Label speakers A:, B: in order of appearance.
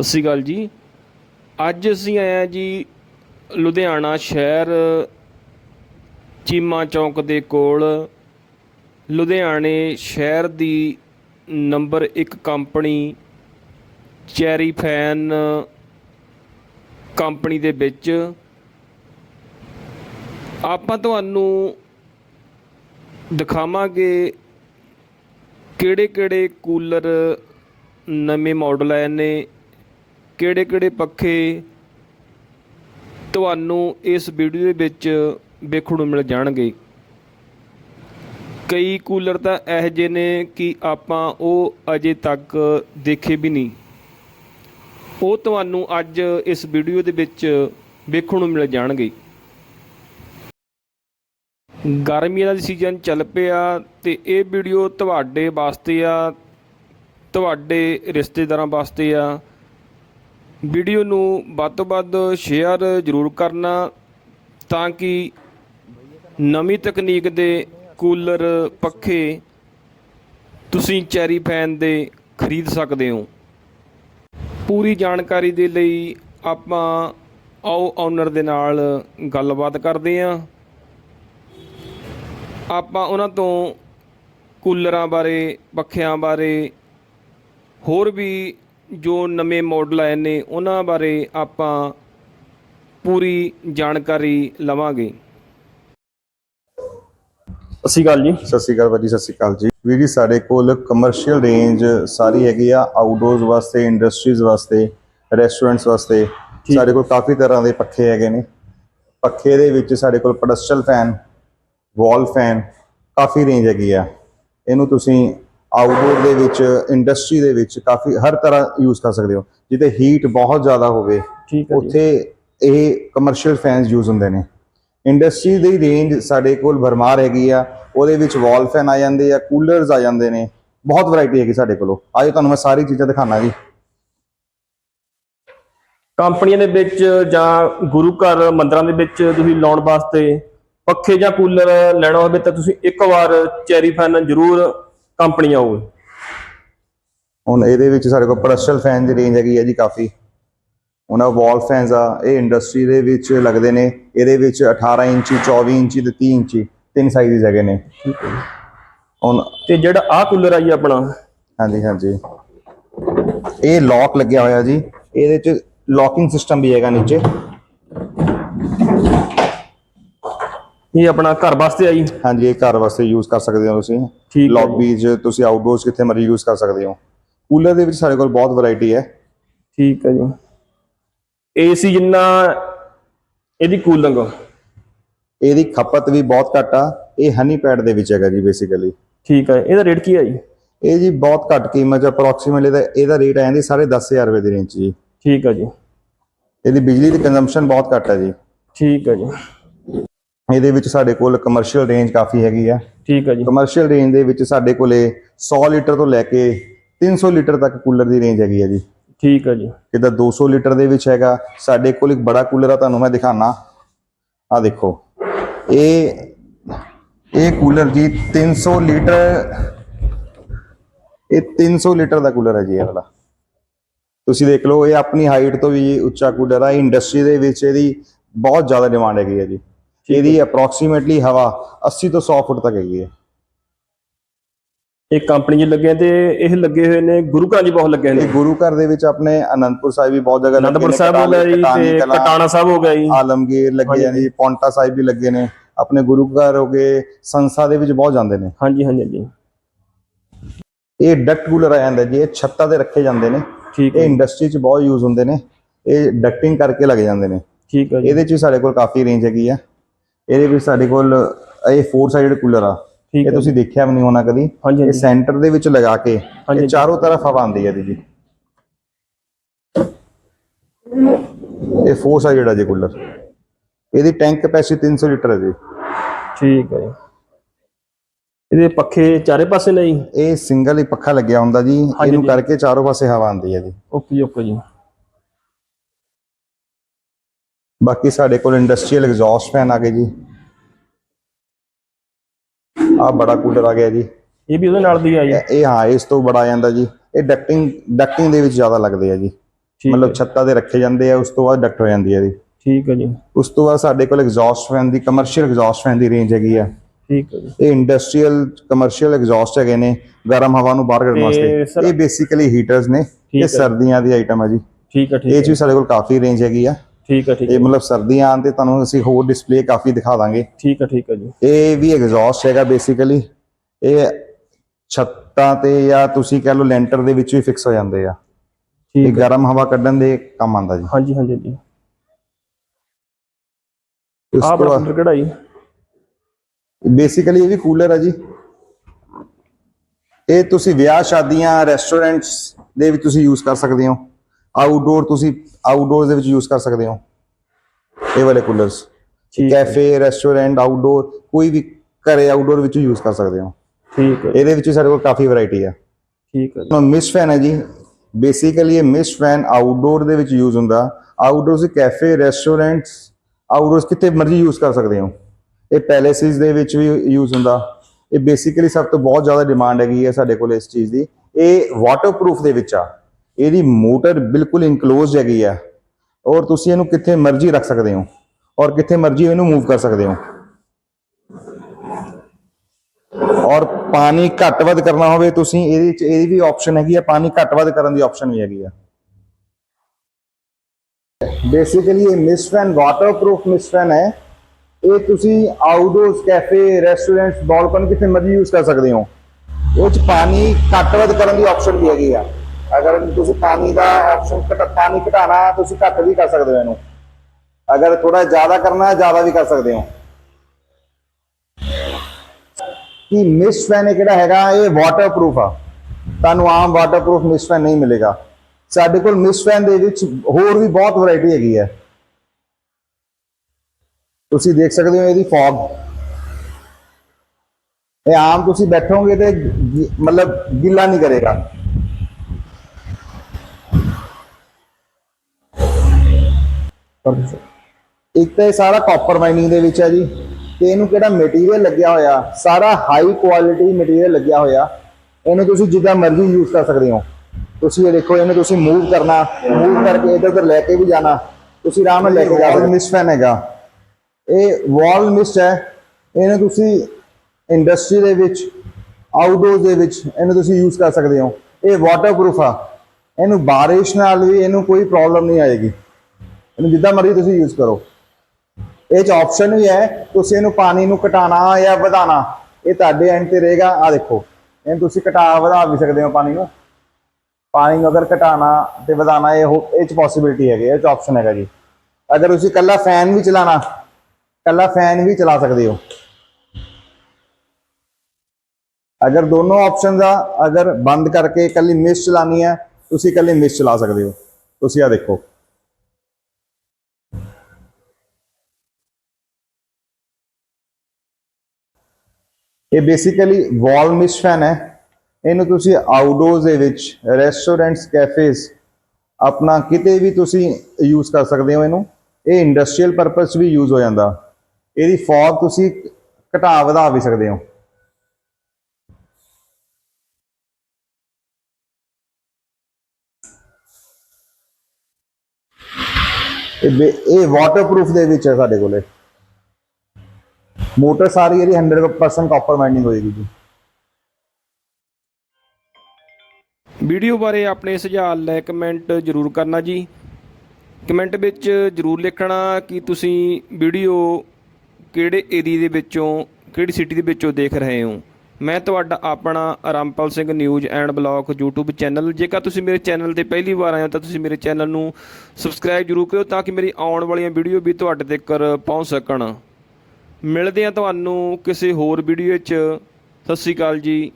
A: ਸਤਿ ਸ਼੍ਰੀ ਅਕਾਲ ਜੀ। ਅੱਜ ਅਸੀਂ ਆਏ ਹਾਂ ਜੀ ਲੁਧਿਆਣਾ ਸ਼ਹਿਰ, ਚੀਮਾ ਚੌਂਕ ਦੇ ਕੋਲ। ਲੁਧਿਆਣੇ ਸ਼ਹਿਰ ਦੀ number 1 company, Cherry fan company ਦੇ ਵਿੱਚ। ਆਪਾਂ ਤੁਹਾਨੂੰ ਦਿਖਾਵਾਂਗੇ ਕਿਹੜੇ ਕਿਹੜੇ ਕੂਲਰ ਨਵੇਂ ਮਾਡਲ ਆਏ ਨੇ ਕਿਹੜੇ ਕਿਹੜੇ ਪੱਖੇ ਤੁਹਾਨੂੰ ਇਸ ਵੀਡੀਓ ਦੇ ਵਿੱਚ ਵੇਖਣ ਨੂੰ ਮਿਲ ਜਾਣਗੇ? ਕਈ ਕੂਲਰ ਤਾਂ ਇਹੋ ਜਿਹੇ ਨੇ ਕਿ ਆਪਾਂ ਉਹ ਅਜੇ ਤੱਕ ਦੇਖੇ ਵੀ ਨਹੀਂ। ਉਹ ਤੁਹਾਨੂੰ ਅੱਜ ਇਸ ਵੀਡੀਓ ਦੇ ਵਿੱਚ ਵੇਖਣ ਨੂੰ ਮਿਲ ਜਾਣਗੇ। ਗਰਮੀਆਂ ਦਾ ਸੀਜ਼ਨ ਚੱਲ ਪਿਆ ਤੇ ਇਹ ਵੀਡੀਓ ਤੁਹਾਡੇ ਵਾਸਤੇ ਆ, ਤੁਹਾਡੇ ਰਿਸ਼ਤੇਦਾਰਾਂ ਵਾਸਤੇ ਆ। ਵੀਡੀਓ ਨੂੰ ਵੱਧ ਤੋਂ ਵੱਧ ਸ਼ੇਅਰ ਜ਼ਰੂਰ ਕਰਨਾ ਤਾਂ ਕਿ ਨਵੀਂ ਤਕਨੀਕ ਦੇ ਕੂਲਰ ਪੱਖੇ ਤੁਸੀਂ ਚੈਰੀ ਫੈਨ ਦੇ ਖਰੀਦ ਸਕਦੇ ਹੋ। ਪੂਰੀ ਜਾਣਕਾਰੀ ਦੇ ਲਈ ਆਪਾਂ ਆਓ ਓਨਰ ਦੇ ਨਾਲ ਗੱਲਬਾਤ ਕਰਦੇ ਹਾਂ। ਆਪਾਂ ਉਹਨਾਂ ਤੋਂ ਕੂਲਰਾਂ ਬਾਰੇ, ਪੱਖਿਆਂ ਬਾਰੇ ਹੋਰ ਵੀ ਜੋ ਨਵੇਂ ਮਾਡਲ ਆਏ ਨੇ ਉਹਨਾਂ ਬਾਰੇ ਆਪਾਂ ਪੂਰੀ ਜਾਣਕਾਰੀ ਲਵਾਂਗੇ। ਸਤਿ ਸ਼੍ਰੀ ਅਕਾਲ ਜੀ।
B: ਸਤਿ ਸ਼੍ਰੀ ਅਕਾਲ ਭਾਜੀ ਸਤਿ ਸ਼੍ਰੀ ਅਕਾਲ ਜੀ। ਵੀਰ ਜੀ ਸਾਡੇ ਕੋਲ ਕਮਰਸ਼ੀਅਲ ਰੇਂਜ ਸਾਰੀ ਹੈਗੀ ਆ ਆਊਟਡੋਰਸ ਵਾਸਤੇ ਇੰਡਸਟਰੀਜ਼ ਵਾਸਤੇ ਰੈਸਟੋਰੈਂਟਸ ਵਾਸਤੇ। ਸਾਡੇ ਕੋਲ ਕਾਫੀ ਤਰ੍ਹਾਂ ਦੇ ਪੱਖੇ ਹੈਗੇ ਨੇ। ਪੱਖੇ ਦੇ ਵਿੱਚ ਸਾਡੇ ਕੋਲ ਪੈਡਸਟਲ ਫੈਨ ਵਾਲ ਫੈਨ ਕਾਫੀ ਰੇਂਜ ਹੈਗੀ ਆ। ਇਹਨੂੰ ਤੁਸੀਂ ਆਊਟਡੋਰ ਦੇ ਵਿੱਚ ਇੰਡਸਟਰੀ ਦੇ ਵਿੱਚ ਕਾਫੀ ਹਰ ਤਰ੍ਹਾਂ ਯੂਜ਼ ਕਰ ਸਕਦੇ ਹੋ। ਜਿੱਥੇ ਹੀਟ ਬਹੁਤ ਜ਼ਿਆਦਾ ਹੋਵੇ
A: ਠੀਕ
B: ਉੱਥੇ ਇਹ ਕਮਰਸ਼ੀਅਲ ਫੈਨਸ ਯੂਜ਼ ਹੁੰਦੇ ਨੇ। ਇੰਡਸਟਰੀ ਦੀ ਰੇਂਜ ਸਾਡੇ ਕੋਲ ਭਰਮਾਰ ਹੈਗੀ ਆ ਉਹਦੇ ਵਿੱਚ ਵਾਲ ਫੈਨ ਆ ਜਾਂਦੇ ਆ ਕੂਲਰਸ ਆ ਜਾਂਦੇ ਨੇ ਬਹੁਤ ਵੈਰਾਈਟੀ ਹੈਗੀ ਸਾਡੇ ਕੋਲ। ਆਜੋ ਤੁਹਾਨੂੰ ਮੈਂ ਸਾਰੀ ਚੀਜ਼ਾਂ ਦਿਖਾਣਾ ਜੀ।
A: ਕੰਪਨੀਆਂ ਦੇ ਵਿੱਚ ਜਾਂ ਗੁਰੂ ਘਰ ਮੰਦਰਾਂ ਦੇ ਵਿੱਚ ਤੁਸੀਂ ਲਾਉਣ ਵਾਸਤੇ ਪੱਖੇ ਜਾਂ ਕੂਲਰ ਲੈਣਾ ਹੋਵੇ ਤਾਂ ਤੁਸੀਂ ਇੱਕ ਵਾਰ ਚੈਰੀ ਫੈਨ ਜ਼ਰੂਰ ਕੰਪਨੀ ਆਓਗੇ
B: ਹੁਣ ਇਹਦੇ ਵਿੱਚ ਸਾਡੇ ਕੋਲ ਪ੍ਰੈਸ਼ਰ ਫੈਨ ਦੀ ਰੇਂਜ ਹੈਗੀ ਆ ਜੀ ਕਾਫੀ। ਉਹਨਾਂ ਵਾਲ ਫੈਨਸ ਆ ਇਹ ਇੰਡਸਟਰੀ ਦੇ ਵਿੱਚ ਲੱਗਦੇ ਨੇ। ਇਹਦੇ ਵਿੱਚ 18 ਇੰਚੀ 24 ਇੰਚੀ ਤੇ 30 ਇੰਚੀ ਤਿੰਨ ਸਾਈਜ਼ਸ ਹੈਗੇ ਨੇ। ਹੁਣ
A: ਤੇ ਜਿਹੜਾ ਆਹ ਕੂਲਰ ਆਈ ਆਪਣਾ?
B: ਹਾਂਜੀ ਹਾਂਜੀ। ਇਹ ਲੌਕ ਲੱਗਿਆ ਹੋਇਆ ਜੀ। ਇਹਦੇ ਚ ਲੌਕਿੰਗ ਸਿਸਟਮ ਵੀ ਹੈਗਾ ਨੀਚੇ।
A: ਇਹ ਆਪਣਾ ਘਰ ਵਾਸਤੇ ਆਈ?
B: ਹਾਂਜੀ ਇਹ ਘਰ ਵਾਸਤੇ ਯੂਜ਼ ਕਰ ਸਕਦੇ ਹੋ ਤੁਸੀਂ।
A: ਠੀਕ।
B: ਲੌਬੀ 'ਚ ਤੁਸੀਂ ਆਊਟਡੋਰਸ ਕਿੱਥੇ ਮਰਜ਼ੀ ਯੂਜ਼ ਕਰ ਸਕਦੇ ਹੋ। ਕੂਲਰ ਦੇ ਵਿੱਚ ਸਾਡੇ ਕੋਲ ਬਹੁਤ ਵੈਰਾਈਟੀ ਹੈ।
A: ਠੀਕ ਹੈ ਜੀ। ਏਸੀ ਜਿੰਨਾ ਇਹਦੀ ਕੂਲਿੰਗ
B: ਇਹਦੀ ਖਪਤ ਵੀ ਬਹੁਤ ਘੱਟ ਆ। ਇਹ ਹਨੀ ਪੈਡ ਦੇ ਵਿੱਚ ਹੈਗਾ ਜੀ ਬੇਸਿਕਲੀ
A: ਠੀਕ ਹੈ। ਇਹਦਾ ਰੇਟ ਕੀ ਹੈ ਜੀ?
B: ਇਹ ਜੀ ਬਹੁਤ ਘੱਟ ਕੀਮਤ 'ਚ ਅਪਰੋਕਸੀਮੇਟਲੀ ਦਾ ਇਹਦਾ ਰੇਟ ਆ ਜਾਂਦੀ 10500 ਰੁਪਏ ਦੀ ਰੇਂਜ ਜੀ।
A: ਠੀਕ ਹੈ ਜੀ।
B: ਇਹਦੀ ਬਿਜਲੀ ਦੀ ਕੰਜ਼ੰਪਸ਼ਨ ਬਹੁਤ ਘੱਟ ਹੈ ਜੀ।
A: ਠੀਕ ਹੈ ਜੀ।
B: ਇਹਦੇ ਵਿੱਚ ਸਾਡੇ ਕੋਲ ਕਮਰਸ਼ੀਅਲ ਰੇਂਜ ਕਾਫੀ ਹੈਗੀ ਆ।
A: ਠੀਕ ਹੈ ਜੀ।
B: ਕਮਰਸ਼ੀਅਲ ਰੇਂਜ ਦੇ ਵਿੱਚ ਸਾਡੇ ਕੋਲੇ 100 ਲੀਟਰ ਤੋਂ ਲੈ ਕੇ 300 ਲੀਟਰ ਤੱਕ ਕੂਲਰ ਦੀ ਰੇਂਜ ਹੈਗੀ ਆ ਜੀ।
A: ਠੀਕ ਹੈ ਜੀ।
B: ਜਿੱਦਾਂ 200 ਲੀਟਰ ਦੇ ਵਿੱਚ ਹੈਗਾ ਸਾਡੇ ਕੋਲ ਇੱਕ ਬੜਾ ਕੂਲਰ ਆ ਤੁਹਾਨੂੰ ਮੈਂ ਦਿਖਾਣਾ ਆ ਦੇਖੋ ਇਹ ਇਹ ਕੂਲਰ ਜੀ 300 ਲੀਟਰ ਇਹ 300 ਲੀਟਰ ਦਾ ਕੂਲਰ ਹੈ ਜੀ ਇਹ ਵਾਲਾ। ਤੁਸੀਂ ਦੇਖ ਲਓ ਇਹ ਆਪਣੀ ਹਾਈਟ ਤੋਂ ਵੀ ਉੱਚਾ ਕੂਲਰ ਆ ਇੰਡਸਟਰੀ ਦੇ ਵਿੱਚ ਇਹਦੀ ਬਹੁਤ ਜ਼ਿਆਦਾ ਡਿਮਾਂਡ ਹੈਗੀ ਹੈ ਜੀ। ਇਹਦੀ ਅਪਰੋਕਸੀਮੇਟਲੀ ਹਵਾ 80 ਤੋਂ 100 ਫੁੱਟ ਤੱਕ ਹੈਗੀ ਹੈ।
A: ਇਹ ਕੰਪਨੀ 'ਚ ਲੱਗੇ ਤੇ ਇਹ ਲੱਗੇ ਹੋਏ ਨੇ ਗੁਰੂ ਘਰਾਂ 'ਚ ਬਹੁਤ ਲੱਗੇ ਨੇ।
B: ਗੁਰੂ ਘਰ ਦੇ ਵਿੱਚ ਆਪਣੇ ਅਨੰਦਪੁਰ ਸਾਹਿਬ ਵੀ ਬਹੁਤ ਜਗ੍ਹਾ ਲੱਗੇ
A: ਅਨੰਦਪੁਰ
B: ਨੇ,
A: ਸਾਹਿਬ ਹੋ ਗਿਆ ਜੀ ਤੇ ਕਟਾਣਾ ਸਾਹਿਬ ਹੋ ਗਿਆ ਜੀ।
B: ਆਲਮਗੀਰ ਲੱਗੇ। ਜੀ ਪੌਂਟਾ ਸਾਹਿਬ ਵੀ ਲੱਗੇ ਨੇ ਆਪਣੇ ਗੁਰੂ ਘਰ ਹੋ ਗਏ ਸੰਸਥਾ ਦੇ ਵਿੱਚ ਬਹੁਤ ਜਾਂਦੇ ਨੇ।
A: ਹਾਂਜੀ ਹਾਂਜੀ ਜੀ
B: ਇਹ ਡਕਟ ਕੂਲਰ ਆ ਜਾਂਦਾ ਜੀ ਇਹ ਛੱਤਾਂ ਤੇ ਰੱਖੇ ਜਾਂਦੇ ਨੇ।
A: ਠੀਕ
B: ਇਹ ਇੰਡਸਟਰੀ 'ਚ ਬਹੁਤ ਯੂਜ਼ ਹੁੰਦੇ ਨੇ। ਇਹ ਡਕਟਿੰਗ ਕਰਕੇ ਲੱਗ ਜਾਂਦੇ ਨੇ।
A: ਠੀਕ ਹੈ ਜੀ।
B: ਇਹਦੇ 'ਚ ਸਾਡੇ ਕੋਲ ਕਾਫੀ ਰੇਂਜ ਹੈਗੀ ਆ। ਇਹਦੇ ਵਿੱਚ ਸਾਡੇ ਕੋਲ ਇਹ ਫੋਰ ਸਾਈਡਡ ਕੂਲਰ ਆ
A: ਠੀਕ
B: ਇਹ
A: ਹੈ
B: ਤੁਸੀਂ ਦੇਖਿਆ ਵੀ ਨਹੀਂ ਹੋਣਾ ਕਦੀ। ਇਹ ਸੈਂਟਰ ਦੇ ਵਿੱਚ ਲਗਾ ਕੇ। ਇਹ ਚਾਰੋਂ ਤਰਫ ਹਵਾ ਆਉਂਦੀ ਹੈ ਜੀ ਇਹ ਫੋਰ ਸਾਈਡਡ ਆ ਜੀ ਕੂਲਰ ਇਹਦੀ ਟੈਂਕ ਕੈਪੈਸਿਟੀ 300 ਲੀਟਰ ਹੈ ਜੀ।
A: ਠੀਕ ਹੈ ਇਹਦੇ ਪੱਖੇ ਚਾਰੇ ਪਾਸੇ ਨੇ ਜੀ?
B: ਇਹ ਸਿੰਗਲ ਹੀ ਪੱਖਾ ਲੱਗਿਆ ਹੁੰਦਾ ਜੀ। ਇਹਨੂੰ। ਕਰਕੇ ਚਾਰੋਂ ਪਾਸੇ ਹਵਾ ਆਉਂਦੀ ਹੈ ਜੀ।
A: ਓਕੇ ਓਕੇ ਜੀ।
B: ਬਾਕੀ ਸਾਡੇ ਕੋਲ ਇੰਡਸਟਰੀਅਲ ਐਗਜ਼ੌਸਟ ਫੈਨ ਆ ਗਏ ਜੀ। ਆ ਬੜਾ ਕੂਲਰ ਆ ਗਿਆ ਜੀ।
A: ਇਹ ਵੀ ਉਹਦੇ ਨਾਲ ਦੀ ਆਈ
B: ਇਹ ਇਹ ਹਾਂ ਇਸ ਤੋਂ ਬੜਾ ਆ ਜਾਂਦਾ ਜੀ। ਇਹ ਡਕਟਿੰਗ ਡਕਟਿੰਗ ਦੇ ਵਿੱਚ ਜ਼ਿਆਦਾ ਲੱਗਦੇ ਆ ਜੀ। ਮਤਲਬ ਛੱਤਾਂ ਤੇ ਰੱਖੇ ਜਾਂਦੇ ਆ ਉਸ ਤੋਂ ਬਾਅਦ ਡਕਟ ਹੋ ਜਾਂਦੀ ਹੈ ਇਹਦੀ
A: ਠੀਕ ਹੈ ਜੀ।
B: ਉਸ ਤੋਂ ਬਾਅਦ ਸਾਡੇ ਕੋਲ ਐਗਜ਼ੌਸਟ ਫੈਨ ਦੀ ਕਮਰਸ਼ੀਅਲ ਐਗਜ਼ੌਸਟ ਫੈਨ ਦੀ ਰੇਂਜ ਹੈਗੀ ਆ।
A: ਠੀਕ ਹੈ ਜੀ।
B: ਇਹ ਇੰਡਸਟਰੀਅਲ ਕਮਰਸ਼ੀਅਲ ਐਗਜ਼ੌਸਟ ਹੈਗੇ ਨੇ ਗਰਮ ਹਵਾ ਨੂੰ ਬਾਹਰ ਕੱਢਣ ਵਾਸਤੇ। ਇਹ ਬੇਸਿਕਲੀ ਹੀਟਰਸ ਨੇ। ਇਹ ਸਰਦੀਆਂ ਦੀ ਆਈਟਮ ਹੈ ਜੀ।
A: ਠੀਕ ਹੈ ਠੀਕ
B: ਇਹ ਚ ਵੀ ਸਾਡੇ ਕੋਲ ਕਾਫੀ ਰੇਂਜ ਹੈਗੀ ਆ।
A: ਠੀਕ ਹੈ ਠੀਕ
B: ਇਹ ਮਤਲਬ ਸਰਦੀਆਂ ਆਉਣ ਤੇ ਤੁਹਾਨੂੰ ਅਸੀਂ ਹੋਰ ਡਿਸਪਲੇ ਕਾਫੀ ਦਿਖਾ ਦਾਂਗੇ।
A: ਠੀਕ ਹੈ ਠੀਕ ਹੈ ਜੀ।
B: ਇਹ ਵੀ ਐਗਜ਼ੌਸਟ ਹੈਗਾ ਬੇਸਿਕਲੀ ਇਹ ਛੱਤਾਂ ਤੇ ਜਾਂ ਤੁਸੀਂ ਕਹਿ ਲਓ ਲੈਂਟਰ ਦੇ ਵਿੱਚ ਵੀ ਫਿਕਸ ਹੋ ਜਾਂਦੇ ਆ। ਇਹ ਗਰਮ ਹਵਾ ਕੱਢਣ ਦੇ ਕੰਮ ਆਉਂਦਾ ਜੀ।
A: ਹਾਂਜੀ ਹਾਂਜੀ ਜੀ। ਆਹ
B: ਤੋਂ
A: ਬੜਾ ਕਿਹੜਾ ਜੀ
B: ਬੇਸਿਕਲੀ ਇਹ ਵੀ ਕੂਲਰ ਹੈ ਜੀ। ਇਹ ਤੁਸੀਂ ਵਿਆਹ ਸ਼ਾਦੀਆਂ ਰੈਸਟੋਰੈਂਟਸ ਦੇ ਵਿੱਚ ਤੁਸੀਂ ਯੂਜ਼ ਕਰ ਸਕਦੇ ਹੋ। ਆਊਟਡੋਰ ਤੁਸੀਂ ਆਊਟਡੋਰ ਦੇ ਵਿੱਚ ਯੂਜ਼ ਕਰ ਸਕਦੇ ਹੋ। ਇਹ ਵਾਲੇ ਕੂਲਰਸ ਕੈਫੇ ਰੈਸਟੋਰੈਂਟ ਆਊਟਡੋਰ ਕੋਈ ਵੀ ਘਰੇ ਆਊਟਡੋਰ ਵਿੱਚ ਯੂਜ਼ ਕਰ ਸਕਦੇ ਹੋ।
A: ਠੀਕ ਹੈ।
B: ਇਹਦੇ ਵਿੱਚ ਸਾਡੇ ਕੋਲ ਕਾਫੀ ਵੈਰਾਈਟੀ ਹੈ।
A: ਠੀਕ ਹੈ। ਜੀ
B: ਮਿਸ ਫੈਨ ਹੈ ਜੀ। ਬੇਸਿਕਲੀ ਇਹ ਮਿਸ ਫੈਨ ਆਊਟਡੋਰ ਦੇ ਵਿੱਚ ਯੂਜ਼ ਹੁੰਦਾ। ਆਊਟਡੋਰ ਸੀ ਕੈਫੇ ਰੈਸਟੋਰੈਂਟਸ ਆਊਟਡੋਰਸ ਕਿਤੇ ਮਰਜ਼ੀ ਯੂਜ਼ ਕਰ ਸਕਦੇ ਹੋ। ਇਹ ਪੈਲੇਸਿਸ ਦੇ ਵਿੱਚ ਵੀ ਯੂਜ਼ ਹੁੰਦਾ। ਇਹ ਬੇਸਿਕਲੀ ਸਭ ਤੋਂ ਬਹੁਤ ਜ਼ਿਆਦਾ ਡਿਮਾਂਡ ਹੈਗੀ ਹੈ ਸਾਡੇ ਕੋਲ ਇਸ ਚੀਜ਼ ਦੀ। ਇਹ ਵਾਟਰਪ੍ਰੂਫ ਦੇ ਵਿੱਚ ਆ। ਇਹਦੀ ਮੋਟਰ ਬਿਲਕੁਲ ਇਨਕਲੋਜ਼ਡ ਹੈਗੀ ਆ। ਔਰ ਤੁਸੀਂ ਇਹਨੂੰ ਕਿੱਥੇ ਮਰਜ਼ੀ ਰੱਖ ਸਕਦੇ ਹੋ। ਔਰ ਕਿੱਥੇ ਮਰਜ਼ੀ ਇਹਨੂੰ ਮੂਵ ਕਰ ਸਕਦੇ ਹੋ। ਔਰ ਪਾਣੀ ਘੱਟ ਵੱਧ ਕਰਨਾ ਹੋਵੇ ਤੁਸੀਂ, ਇਹਦੇ ਚ ਇਹਦੀ ਵੀ ਆਪਸ਼ਨ ਹੈਗੀ ਆ, ਪਾਣੀ ਘੱਟ ਵੱਧ ਕਰਨ ਦੀ ਆਪਸ਼ਨ ਵੀ ਹੈਗੀ ਆ। ਬੇਸਿਕਲੀ ਇਹ ਮਿਸ ਫੈਨ ਵਾਟਰਪ੍ਰੂਫ ਮਿਸ ਹੈ। ਇਹ ਤੁਸੀਂ ਆਊਟਡੋਰਸ ਕੈਫੇ ਰੈਸਟੋਰੈਂਟਸ ਬਾਲਕਨ ਕਿਤੇ ਮਰਜ਼ੀ ਯੂਜ਼ ਕਰ ਸਕਦੇ ਹੋ। ਉਹ ਚ ਪਾਣੀ ਘੱਟ ਵੱਧ ਕਰਨ ਦੀ ਆਪਸ਼ਨ ਵੀ ਹੈਗੀ ਆ। ਅਗਰ ਤੁਸੀਂ ਪਾਣੀ ਦਾ ਆਪਸ਼ਨ ਘਟ ਪਾਣੀ ਘਟਾਣਾ ਤੁਸੀਂ ਘੱਟ ਵੀ ਕਰ ਸਕਦੇ ਹੋ ਇਹਨੂੰ। ਅਗਰ ਥੋੜਾ ਜ਼ਿਆਦਾ ਕਰਨਾ ਹੈ, ਜ਼ਿਆਦਾ ਵੀ ਕਰ ਸਕਦੇ ਹੋ। ਕਿ ਮਿਸ ਫੈਨ ਕਿਹੜਾ ਹੈਗਾ? ਇਹ ਵਾਟਰਪ੍ਰੂਫ ਆ। ਤੁਹਾਨੂੰ ਆਮ ਵਾਟਰਪ੍ਰੂਫ ਮਿਸ ਫੈਨ ਨਹੀਂ ਮਿਲੇਗਾ। ਸਾਡੇ ਕੋਲ ਮਿਸ ਫੈਨ ਦੇ ਵਿੱਚ ਹੋਰ ਵੀ ਬਹੁਤ ਵੈਰਾਈਟੀ ਹੈਗੀ ਹੈ। ਤੁਸੀਂ ਦੇਖ ਸਕਦੇ ਹੋ ਇਹਦੀ ਫੌਗ ਇਹ ਆਮ ਤੁਸੀਂ ਬੈਠੋਗੇ ਤੇ ਮਤਲਬ ਗਿੱਲਾ ਨਹੀਂ ਕਰੇਗਾ। ਇੱਕ ਤਾਂ ਇਹ ਸਾਰਾ ਕਾਪਰ ਮਾਈਨਿੰਗ ਦੇ ਵਿੱਚ ਹੈ ਜੀ ਤੇ ਇਹਨੂੰ ਕਿਹੜਾ ਮਟੀਰੀਅਲ ਲੱਗਿਆ ਹੋਇਆ? ਸਾਰਾ ਹਾਈ ਕੁਆਲਿਟੀ ਮਟੀਰੀਅਲ ਲੱਗਿਆ ਹੋਇਆ। ਇਹਨੂੰ ਤੁਸੀਂ ਜਿੱਦਾਂ ਮਰਜ਼ੀ ਯੂਜ਼ ਕਰ ਸਕਦੇ ਹੋ। ਤੁਸੀਂ ਇਹ ਦੇਖੋ ਇਹਨੂੰ ਤੁਸੀਂ ਮੂਵ ਕਰਨਾ ਮੂਵ ਕਰਕੇ ਇੱਧਰ ਉੱਧਰ ਲੈ ਕੇ ਵੀ ਜਾਣਾ। ਤੁਸੀਂ ਆਰਾਮ ਨਾਲ ਲੈ ਕੇ ਜਾ ਸਕਦੇ ਮਿਸਟ ਫੈਨ ਹੈਗਾ। ਇਹ ਵਾਲ ਮਿਸਟ ਹੈ। ਇਹਨੂੰ ਤੁਸੀਂ ਇੰਡਸਟਰੀ ਦੇ ਵਿੱਚ ਆਊਟਡੋਰਸ ਦੇ ਵਿੱਚ ਇਹਨੂੰ ਤੁਸੀਂ ਯੂਜ਼ ਕਰ ਸਕਦੇ ਹੋ। ਇਹ ਵਾਟਰਪ੍ਰੂਫ ਆ। ਇਹਨੂੰ ਬਾਰਿਸ਼ ਨਾਲ ਵੀ ਇਹਨੂੰ ਕੋਈ ਪ੍ਰੋਬਲਮ ਨਹੀਂ ਆਏਗੀ। ਇਹਨੂੰ ਜਿੱਦਾਂ ਮਰਜ਼ੀ ਤੁਸੀਂ ਯੂਜ਼ ਕਰੋ। ਇਹ ਚ ਆਪਸ਼ਨ ਵੀ ਹੈ, ਤੁਸੀਂ ਇਹਨੂੰ ਪਾਣੀ ਨੂੰ ਘਟਾਣਾ ਜਾਂ ਵਧਾਣਾ ਇਹ ਤੁਹਾਡੇ ਐਂਡ ਤੇ ਰਹੇਗਾ। ਆ ਦੇਖੋ, ਇਹਨੂੰ ਤੁਸੀਂ ਘਟਾ ਵਧਾ ਵੀ ਸਕਦੇ ਹੋ ਪਾਣੀ ਨੂੰ। ਪਾਣੀ ਨੂੰ ਅਗਰ ਘਟਾਣਾ ਤੇ ਵਧਾਣਾ ਇਹ ਹੋ- ਇਹ ਚ ਪੋਸਿਬਿਲਿਟੀ ਹੈਗੀ ਇਹ ਚ ਆਪਸ਼ਨ ਹੈਗਾ ਜੀ। ਅਗਰ ਤੁਸੀਂ ਕੱਲਾ ਫੈਨ ਵੀ ਚਲਾਣਾ ਕੱਲਾ ਫੈਨ ਵੀ ਚਲਾ ਸਕਦੇ ਹੋ। ਅਗਰ ਦੋਨੋਂ ਆਪਸ਼ਨਸ ਆ, ਅਗਰ ਬੰਦ ਕਰਕੇ ਕੱਲੀ ਮਿਸ ਚਲਾਣੀ ਹੈ, ਤੁਸੀਂ ਕੱਲੀ ਮਿਸ ਚਲਾ ਸਕਦੇ ਹੋ। ਤੁਸੀਂ ਆ ਦੇਖੋ। ਇਹ ਬੇਸਿਕਲੀ ਵਾਲ ਮਿਸ ਫੈਨ ਹੈ। ਇਹਨੂੰ ਤੁਸੀਂ ਆਊਟਡੋਰਸ ਦੇ ਵਿੱਚ ਰੈਸਟੋਰੈਂਟਸ ਕੈਫੇਜ਼ ਆਪਣਾ ਕਿਤੇ ਵੀ ਤੁਸੀਂ ਯੂਜ਼ ਕਰ ਸਕਦੇ ਹੋ ਇਹਨੂੰ। ਇਹ ਇੰਡਸਟਰੀਅਲ ਪਰਪਸ ਵੀ ਯੂਜ਼ ਹੋ ਜਾਂਦਾ। ਇਹਦੀ ਫੌਗ ਤੁਸੀਂ ਘਟਾ ਵਧਾ ਵੀ ਸਕਦੇ ਹੋ। ਇਹ ਬੇ- ਇਹ ਵਾਟਰਪ੍ਰੂਫ ਦੇ ਵਿੱਚ ਹੈ ਸਾਡੇ ਕੋਲੇ। ਮੋਟਰ ਸਾਰੀ ਇਹਦੀ 100% ਕਾਪਰ ਮਾਈਨਿੰਗ ਹੋਏਗੀ ਜੀ।
A: ਵੀਡੀਓ ਬਾਰੇ ਆਪਣੇ ਸੁਝਾਅ ਲੈ ਕਮੈਂਟ ਜ਼ਰੂਰ ਕਰਨਾ ਜੀ। ਕਮੈਂਟ ਵਿੱਚ ਜ਼ਰੂਰ ਲਿਖਣਾ ਕਿ ਤੁਸੀਂ ਵੀਡੀਓ ਕਿਹੜੇ ਏਰੀਆ ਦੇ ਵਿੱਚੋਂ, ਕਿਹੜੀ ਸਿਟੀ ਦੇ ਵਿੱਚੋਂ ਦੇਖ ਰਹੇ ਹੋ। ਮੈਂ ਤੁਹਾਡਾ ਆਪਣਾ Rampal Singh news and blog YouTube channel ਜੇਕਰ ਤੁਸੀਂ ਮੇਰੇ ਚੈਨਲ ਤੇ ਪਹਿਲੀ ਵਾਰ ਆਏ ਹੋ ਤਾਂ ਤੁਸੀਂ ਮੇਰੇ ਚੈਨਲ ਨੂੰ ਸਬਸਕ੍ਰਾਈਬ ਜ਼ਰੂਰ ਕਰਿਓ ਤਾਂ ਕਿ ਮੇਰੀ ਆਉਣ ਵਾਲੀਆਂ ਵੀਡੀਓ ਵੀ ਤੁਹਾਡੇ ਤੱਕ ਪਹੁੰਚ ਸਕਣ। ਮਿਲਦੇ ਹਾਂ ਤੁਹਾਨੂੰ ਕਿਸੇ ਹੋਰ ਵੀਡੀਓ 'ਚ। ਸਤਿ ਸ਼੍ਰੀ ਅਕਾਲ ਜੀ।